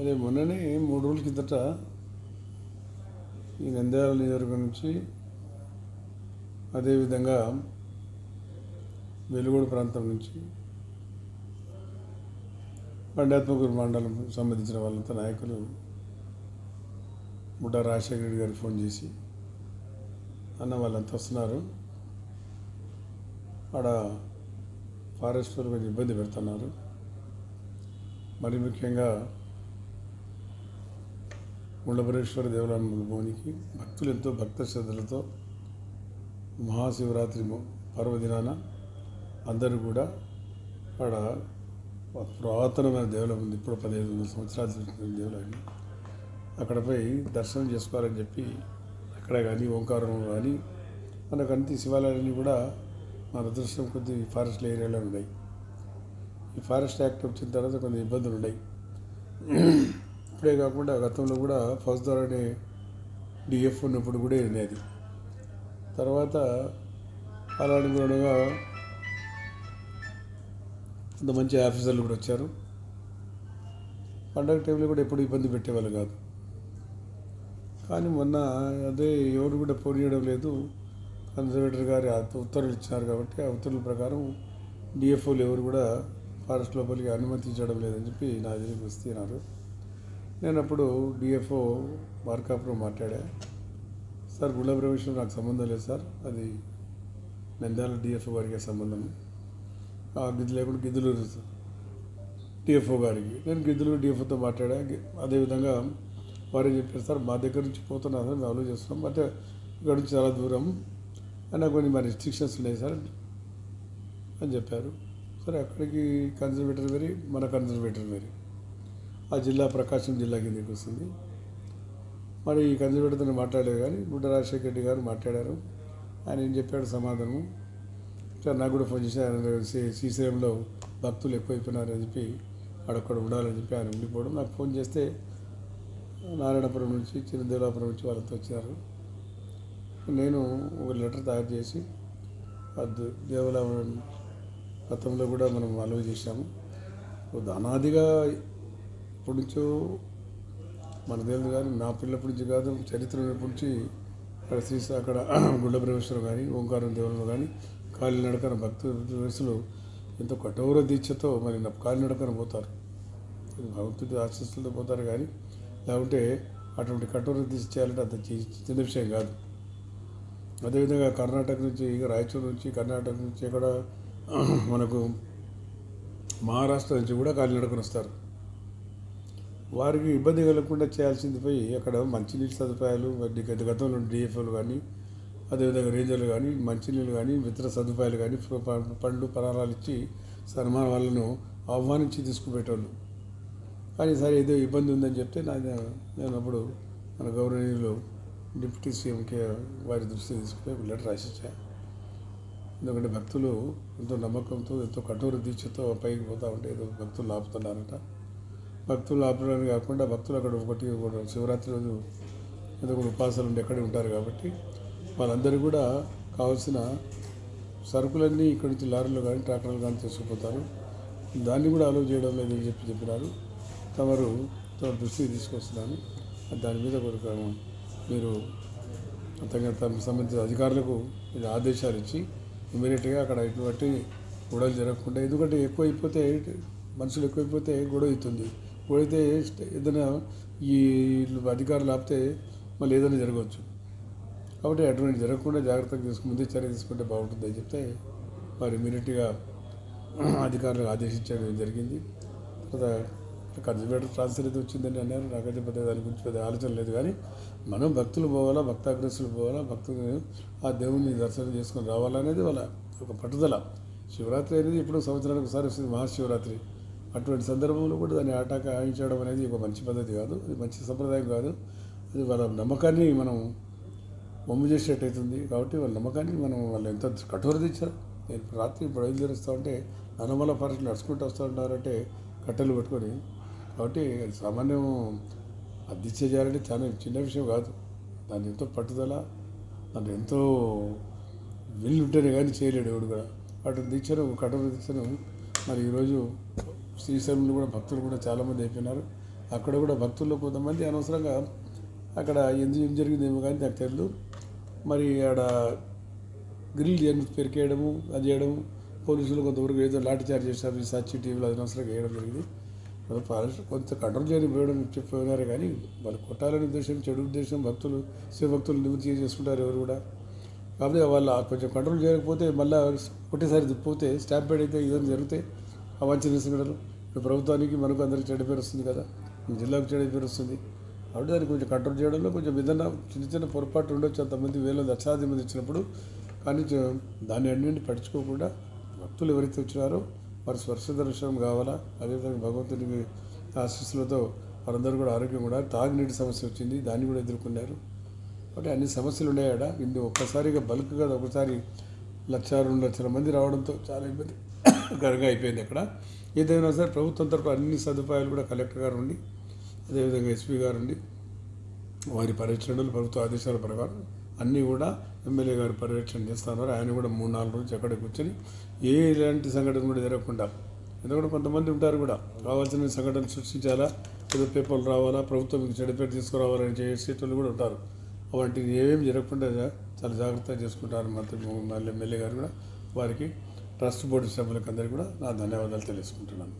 అదే మొన్ననే మూడు రోజుల కిందట ఈ నంద్యాల నియోజకవర్గం నుంచి అదేవిధంగా వెలుగోడు ప్రాంతం నుంచి పండాత్మకూరు మండలం సంబంధించిన వాళ్ళంతా నాయకులు ముఠా రాజశేఖర రెడ్డి గారికి ఫోన్ చేసి అన్న వాళ్ళంతా వస్తున్నారు. ఆడ ఫారెస్ట్ వాళ్ళు కొంచెం ఇబ్బంది పెడుతున్నారు. మరి ముఖ్యంగా ఉండభరేశ్వర దేవాలయం భూమికి భక్తులు ఎంతో భక్త శ్రద్ధలతో మహాశివరాత్రి పర్వదినాన అందరూ కూడా అక్కడ పురాతనమైన దేవాలయం ఉంది. ఇప్పుడు పదిహేను వందల సంవత్సరాల దేవాలయం అక్కడ పోయి దర్శనం చేసుకోవాలని చెప్పి అక్కడ కానీ ఓంకారం కానీ మనకు అన్ని శివాలయాలన్నీ కూడా మన అదృష్టం కొద్ది ఫారెస్ట్ ఏరియాలో ఉన్నాయి. ఈ ఫారెస్ట్ యాక్ట్ వచ్చిన తర్వాత కొన్ని ఇబ్బందులు ఉన్నాయి ఇప్పుడే కాకుండా గతంలో కూడా ఫౌజ్దార్ అనే డిఎఫ్ ఉన్నప్పుడు కూడా ఉండేది తర్వాత అలానుగుణంగా కొంత మంచి ఆఫీసర్లు కూడా వచ్చారు. పండగ టైంలో కూడా ఎప్పుడు ఇబ్బంది పెట్టేవాళ్ళు కాదు. కానీ మొన్న అదే ఎవరు కూడా పోనీయడం లేదు. కన్సర్వేటర్ గారి ఉత్తర్వులు ఇచ్చినారు కాబట్టి ఆ ఉత్తర్వుల ప్రకారం డిఎఫ్ఓలు ఎవరు కూడా ఫారెస్ట్ లోపలికి అనుమతించడం లేదని చెప్పి నా దగ్గరికి వస్తున్నారు. నేను అప్పుడు డిఎఫ్ఓ మార్కాపురం మాట్లాడా. సార్ గుళ్ళ ప్రవేశం నాకు సంబంధం లేదు సార్. అది నంద్యాల డిఎఫ్ఓ గారికి సంబంధం. ఆ గిద్దు లేకుండా గిద్దులు డిఎఫ్ఓ గారికి. నేను గిద్దులు డిఎఫ్ఓతో మాట్లాడా. అదేవిధంగా వారే చెప్పారు సార్ మా దగ్గర నుంచి పోతున్నా సార్ మేము అలో చేస్తున్నాం. అంటే ఇక్కడ నుంచి చాలా దూరం. అయినా కొన్ని మరి రిస్ట్రిక్షన్స్ ఉన్నాయి సార్ అని చెప్పారు. సరే అక్కడికి కన్జర్వేటర్ వేరి మన కన్జర్వేటర్ వేరి. ఆ జిల్లా ప్రకాశం జిల్లా కిందకి వస్తుంది. మరి ఈ కన్జర్వేటర్తో మాట్లాడలేదు కానీ గుడ్డ రాజశేఖర రెడ్డి గారు మాట్లాడారు. ఆయన ఏం చెప్పాడు? సమాధానం ఇట్లా నాకు కూడా ఫోన్ చేసి ఆయన శ్రీశైలంలో భక్తులు ఎక్కువైపోయినారని చెప్పి అక్కడక్కడ ఉండాలని చెప్పి ఆయన ఉండిపోవడం. నాకు ఫోన్ చేస్తే నారాయణపురం నుంచి చిరుదేలాపురం నుంచి వాళ్ళతో వచ్చారు. నేను ఒక లెటర్ తయారు చేసి ఆ దేవాలయం గతంలో కూడా మనం అలవ్ చేశాము. అనాదిగా ఎప్పటి నుంచో మన దేవుడు కానీ నా పిల్లప్పటి నుంచి కాదు చరిత్ర నుంచి అక్కడ శ్రీ అక్కడ గుండె ప్రవేశం కానీ ఓంకారం దేవుళ్ళు కానీ కాలినడకన భక్తులు వయసులు ఎంతో కఠోర దీక్షతో మరి కాలినడకన పోతారు. భక్తుడి ఆశస్సులతో పోతారు కానీ లేకుంటే అటువంటి కఠోర దీక్ష చేయాలంటే అంత చిన్న విషయం కాదు. అదేవిధంగా కర్ణాటక నుంచి రాయచూరు నుంచి కర్ణాటక నుంచి అక్కడ మనకు మహారాష్ట్ర నుంచి కూడా కాలినడకన వస్తారు. వారికి ఇబ్బంది కలగకుండా చేయాల్సింది పోయి అక్కడ మంచినీటి సదుపాయాలు మరి గతంలో డిఎఫ్ఓలు కానీ అదేవిధంగా రేంజర్లు కానీ మంచినీళ్ళు కానీ ఇతర సదుపాయాలు కానీ పండ్లు పరారాలు ఇచ్చి సన్మాన వాళ్ళను ఆహ్వానించి తీసుకుపోయేటోళ్ళు. కానీ సరే ఏదో ఇబ్బంది ఉందని చెప్తే నా నేను అప్పుడు మన గౌరవనీయులు డిప్యూటీ సీఎంకే వారి దృష్టి తీసుకుపోయి ఒక లెటర్ రాసిచ్చా. ఎందుకంటే భక్తులు ఎంతో నమ్మకంతో ఎంతో కఠోర దీక్షతో పైకి పోతూ ఉంటే ఏదో భక్తులు ఆపుతున్నారట. భక్తులు ఆపడానికి కాకుండా భక్తులు అక్కడ ఒకటి శివరాత్రి రోజు ఏదో ఒక ఉపాసాలు ఉండి ఎక్కడే ఉంటారు కాబట్టి వాళ్ళందరూ కూడా కావాల్సిన సరుకులన్నీ ఇక్కడి నుంచి లారీలు కానీ ట్రాక్టర్లు కానీ తీసుకుపోతారు. దాన్ని కూడా అలవ్ చేయడం లేదని చెప్పి చెప్పినారు. తమరు తమ దృష్టికి తీసుకొస్తున్నాను దాని మీద కొరకు మీరు తగిన తమ సంబంధించిన అధికారులకు మీరు ఆదేశాలు ఇచ్చి ఇమీడియట్గా అక్కడ ఇటువంటి గొడవలు జరగకుండా ఎందుకంటే ఎక్కువ అయిపోతే మనుషులు ఎక్కువైపోతే గొడవ అవుతుంది. పోయితే అయితే ఏదైనా ఈ అధికారులు ఆపితే మళ్ళీ ఏదైనా జరగవచ్చు. కాబట్టి అటువంటి జరగకుండా జాగ్రత్తగా తీసుకుని ముందే చర్య తీసుకుంటే బాగుంటుందని చెప్తే వారు ఇమీడియట్గా అధికారులకు ఆదేశించడం జరిగింది. తర్వాత కన్సర్వేటర్ ట్రాన్స్ఫర్ అయితే వచ్చిందని అన్నారు. నాకైతే పెద్ద దాని గురించి పెద్ద ఆలోచన లేదు కానీ మనం భక్తులు పోవాలా భక్తాగ్రస్తులు పోవాలా భక్తులు ఆ దేవుని దర్శనం చేసుకొని రావాలనేది వాళ్ళ ఒక పట్టుదల. శివరాత్రి అనేది ఇప్పుడు సంవత్సరానికి ఒకసారి వస్తుంది మహాశివరాత్రి. అటువంటి సందర్భంలో కూడా దాన్ని ఆటాక ఆయించడం అనేది ఒక మంచి పద్ధతి కాదు. అది మంచి సంప్రదాయం కాదు. అది వాళ్ళ నమ్మకాన్ని మనం బొమ్మ చేసేటైతుంది కాబట్టి వాళ్ళ నమ్మకాన్ని మనం వాళ్ళు ఎంత కఠోర తెచ్చారు నేను రాత్రి బయలుదేరుస్తూ ఉంటే నన్నమల ఫారెస్ట్ నడుచుకుంటూ వస్తూ ఉంటారంటే కట్టెలు పట్టుకొని కాబట్టి అది సామాన్యం అద్దె చేయాలంటే చాలా చిన్న విషయం కాదు. దాన్ని ఎంతో పట్టుదల దాన్ని ఎంతో వెళ్ళి ఉంటేనే కానీ చేయలేడు ఎవడు కూడా. అటు దీక్షను కఠోర దీక్షను మరి ఈరోజు శ్రీశైలంలో కూడా భక్తులు కూడా చాలామంది అయిపోయినారు. అక్కడ కూడా భక్తుల్లో కొంతమంది అనవసరంగా అక్కడ ఎందుకు ఏం జరిగిందేమో కానీ నాకు తెలియదు మరి ఆడ గ్రిల్ చేయడం పెరికేయడము అది చేయడము పోలీసులు కొంతవరకు ఏదో లాఠీ చార్జ్ చేశారు ఈ టీవీలో అది అనవసరంగా వేయడం జరిగింది. కొంత కంట్రోల్ చేయని పోయడం చెప్పినారు కానీ వాళ్ళు కొట్టాలని ఉద్దేశం చెడు ఉద్దేశం భక్తులు శివభక్తులు నివృత్తి చేసుకుంటారు ఎవరు కూడా. కాబట్టి వాళ్ళు కొంచెం కంట్రోల్ చేయకపోతే మళ్ళీ ఒకటేసారి పోతే స్టాంప్ పేడ్ అయితే ఏదైనా జరిగితే అవాంఛనీయ సంఘటనలు. ఇప్పుడు ప్రభుత్వానికి మనకు అందరికి చెడ్డ పేరు వస్తుంది కదా. జిల్లాకు చెడ్డ పేరు వస్తుంది. కాబట్టి దాన్ని కొంచెం కంట్రోల్ చేయడంలో కొంచెం ఏదైనా చిన్న చిన్న పొరపాటు ఉండొచ్చు. అంతమంది వేల లక్షలాది మంది వచ్చినప్పుడు. కానీ దాన్ని అన్నింటిని పట్టించుకోకుండా భక్తులు ఎవరైతే వచ్చినారో వారి స్పర్శ దర్శనం కావాలా? అదేవిధంగా భగవంతుని ఆశీస్సులతో వారందరూ కూడా ఆరోగ్యం కూడా తాగునీటి సమస్య వచ్చింది. దాన్ని కూడా ఎదుర్కొన్నారు. కాబట్టి అన్ని సమస్యలు ఉన్నాయాడ ఇందు ఒక్కసారిగా బల్క్గా ఒకసారి లక్ష రెండు లక్షల మంది రావడంతో చాలా ఇబ్బంది కరంగా అయిపోయింది అక్కడ. ఏదైనా సరే ప్రభుత్వం తరపు అన్ని సదుపాయాలు కూడా కలెక్టర్ గారు ఉండి అదేవిధంగా ఎస్పీ గారు ఉండి వారి పర్యవేక్షణలు ప్రభుత్వ ఆదేశాల ప్రకారం అన్నీ కూడా ఎమ్మెల్యే గారు పర్యవేక్షణ చేస్తున్నారు. ఆయన కూడా మూడు నాలుగు రోజులు అక్కడ కూర్చొని ఏ ఇలాంటి సంఘటన కూడా జరగకుండా ఎందుకంటే కొంతమంది ఉంటారు కూడా కావాల్సిన సంఘటన సృష్టించాలా ఏదో పేపర్లు రావాలా ప్రభుత్వం మీకు తీసుకురావాలని చేసేటోళ్ళు కూడా ఉంటారు. వాటిని ఏమేమి జరగకుండా చాలా జాగ్రత్తగా చేసుకుంటారు మంత్రి మళ్ళీ ఎమ్మెల్యే గారు కూడా వారికి ట్రస్ట్ బోర్డు సభ్యులకు అందరికీ కూడా నా ధన్యవాదాలు తెలుసుకుంటున్నాను.